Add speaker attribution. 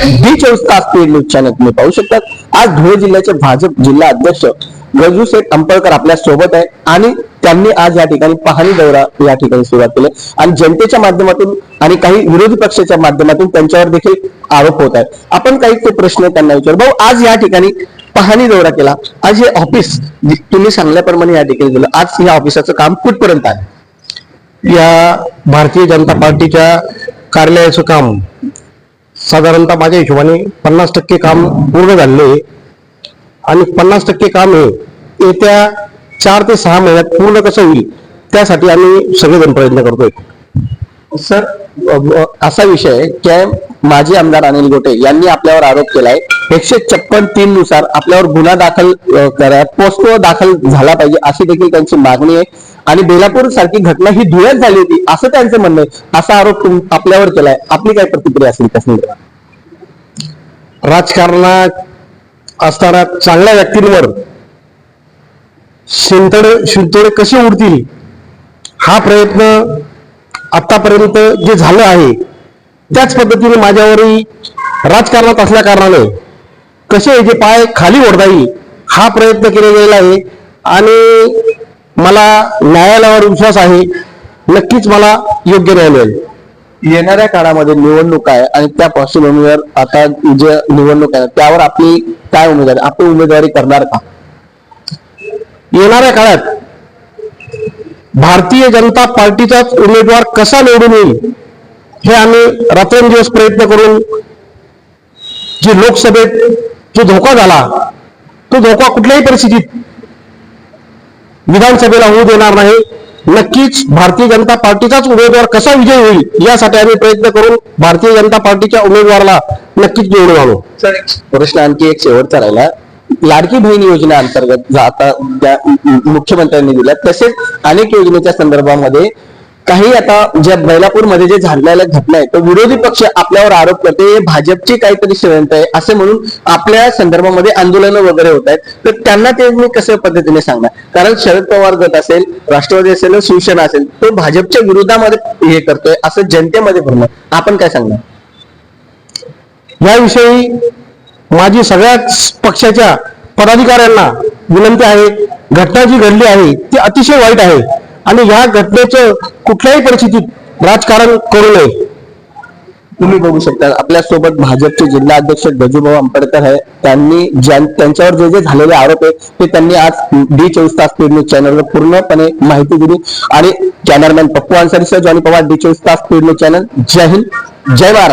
Speaker 1: D news channel तुम्ही पाहू शकतात. आज धुळे जिल्ह्याचे भाजप जिल्हा अध्यक्ष गजू शेठ अंपळकर आपल्यासोबत आहे आणि त्यांनी आज या ठिकाणी पाहणी दौरा या ठिकाणी सुरुवात केली. आणि जनतेच्या माध्यमातून आणि काही विरोधी पक्षाच्या माध्यमातून त्यांच्यावर देखील आरोप होत आहेत. आपण काही ते प्रश्न त्यांना विचार. भाऊ आज या ठिकाणी पाहणी दौरा केला. आज हे ऑफिस तुम्ही सांगल्याप्रमाणे या ठिकाणी दिलं आज या ऑफिसाचं काम कुठपर्यंत आहे?
Speaker 2: या भारतीय जनता पार्टीच्या कार्यालयाचं काम साधारणतः माझ्या हिशोबाने पन्नास टक्के काम पूर्ण झालेलं आहे. आणि पन्नास टक्के काम हे येत्या चार ते सहा महिन्यात पूर्ण कसं होईल त्यासाठी आम्ही सगळेजण प्रयत्न करतोय.
Speaker 1: सर असा विषय आहे की माजी आमदार अनिल गोटे यांनी आपल्यावर आरोप केलाय एकशे छप्पन तीन नुसार आपल्यावर गुन्हा दाखल करा पोस्को दाखल झाला पाहिजे अशी देखील त्यांची मागणी आहे. आणि बेलापूर सारखी घटना ही धुळ्यात झाली होती असं त्यांचं म्हणणं आहे. असा आरोप आपल्यावर केलाय. आपली काय प्रतिक्रिया असेल त्या
Speaker 2: राजकारणात असताना चांगल्या व्यक्तींवर शिंतड शिंतोडे कसे उडतील हा प्रयत्न आतापर्यंत जे झालं आहे त्याच पद्धतीने माझ्यावरही राजकारणात असल्या कारणाने कसे जे पाय खाली ओढता येईल हा प्रयत्न केला गेलेला आहे. आणि मला न्यायालयावर विश्वास आहे नक्कीच मला योग्य न्याय मिळेल.
Speaker 1: येणाऱ्या काळामध्ये निवडणूक आहे आणि त्या पार्श्वभूमीवर आता जे निवडणूक आहे त्यावर आपली काय उमेदवारी आपण उमेदवारी करणार का?
Speaker 2: येणाऱ्या काळात भारतीय जनता पार्टीचाच उमेदवार कसा निवडून येईल हे आम्ही रात्रंदिवस प्रयत्न करून जे लोकसभेत जो धोका झाला तो धोका कुठल्याही परिस्थितीत विधानसभेला होऊ देणार नाही. नक्कीच भारतीय जनता पार्टीचाच उमेदवार कसा विजय होईल यासाठी आम्ही प्रयत्न करून भारतीय जनता पार्टीच्या उमेदवाराला नक्कीच निवडून आणू.
Speaker 1: प्रश्न आणखी एक शेवटचा राहिला. लाडकी बहीण योजना अंतर्गत आता मुख्यमंत्र्यांनी दिल्या. तसेच अनेक योजनेच्या संदर्भामध्ये काही आता ज्या बैलापूरमध्ये जे झालेल्या घटना आहेत तो विरोधी पक्ष आपल्यावर आरोप करते हे भाजपची काहीतरी षडयंत्र आहे असे म्हणून आपल्या संदर्भामध्ये आंदोलनं वगैरे होत आहेत. तर त्यांना ते मी कशा पद्धतीने सांगणार? कारण शरद पवार गट असेल राष्ट्रवादी असेल शिवसेना असेल तो भाजपच्या विरोधामध्ये हे करतोय असं जनतेमध्ये भरणं आपण काय सांगणार?
Speaker 2: याविषयी माझी सगळ्याच पक्षाच्या पदाधिकाऱ्यांना विनंती आहे घटना जी घडली आहे ती अतिशय वाईट आहे. आणि या घटनेचं कुठल्याही परिस्थितीत राजकारण करू नये.
Speaker 1: तुम्ही बघू शकता आपल्यासोबत भाजपचे जिल्हा अध्यक्ष गजूभाऊ आंबेडकर आहे त्यांनी ज्यां- त्यांच्यावर जे जे झालेले आरोप आहेत ते त्यांनी आज डी चोवीस तास पेड न्यूज चॅनलवर पूर्णपणे माहिती दिली. आणि कॅमेरामॅन पप्पू अन्सारी सह जॉनी पवार डी चोवीस तास पेड न्यूज चॅनल. जय हिंद जय महाराष्ट्र